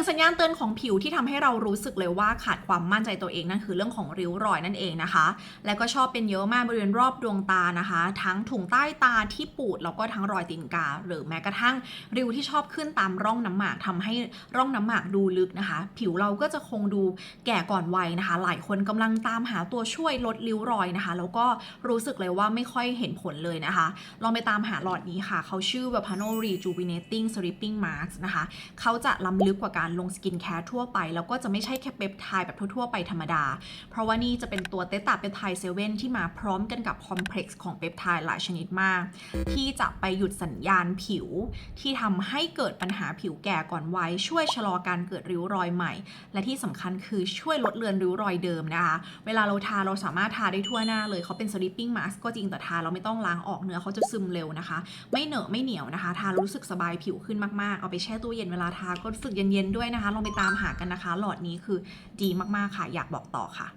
สัญญาณเตือนของผิวที่ทำให้เรารู้สึกเลยว่าขาดความมั่นใจตัวเองนั่นคือเรื่องของริ้วรอยนั่นเองนะคะ และก็ชอบเป็นเยอะมากบริเวณรอบดวงตานะคะ ทั้งถุงใต้ตาที่ปูดแล้วก็ทั้งรอยตีนกา หรือแม้กระทั่งริ้วที่ชอบขึ้นตามร่องน้ำหมากทำให้ร่องน้ำหมากดูลึกนะคะ ผิวเราก็จะคงดูแก่ก่อนวัยนะคะ หลายคนกำลังตามหาตัวช่วยลดริ้วรอยนะคะ แล้วก็รู้สึกเลยว่าไม่ค่อยเห็นผลเลยนะคะ ลองไปตามหาหลอดนี้ค่ะ เขาชื่อ Vapano Rejuvenating Sleeping Mask นะคะ เขาจะล้ำลึกกว่าการลงสกินแคร์ทั่วไป แล้วก็จะไม่ใช่แค่เปปไทด์แบบทั่วๆไปธรรมดา เพราะว่านี่จะเป็นตัวเตตาเปปไทด์เซเว่นที่มาพร้อมกันกับคอมเพล็กซ์ของเปปไทด์หลายชนิดมาก ที่จะไปหยุดสัญญาณผิว ที่ทำให้เกิดปัญหาผิวแก่ก่อนวัยช่วยชะลอการเกิดริ้วรอยใหม่ และที่สำคัญคือช่วยลดเลือนริ้วรอยเดิมนะคะ เวลาเราทาเราสามารถทาได้ทั่วหน้าเลยเขาเป็น sleeping mask ก็จริงแต่ทาเราไม่ต้องล้างออกเนื้อเขาจะซึมเร็วนะคะ ไม่เหนอะไม่เหนียวนะคะ ทารู้สึกสบายผิวขึ้นมากๆ เอาไปแช่ตู้เย็นเวลาทาก็รู้สึกเย็นๆด้วยนะคะลองไปตามหากันนะคะ หลอดนี้คือดีมากๆค่ะอยากบอกต่อค่ะ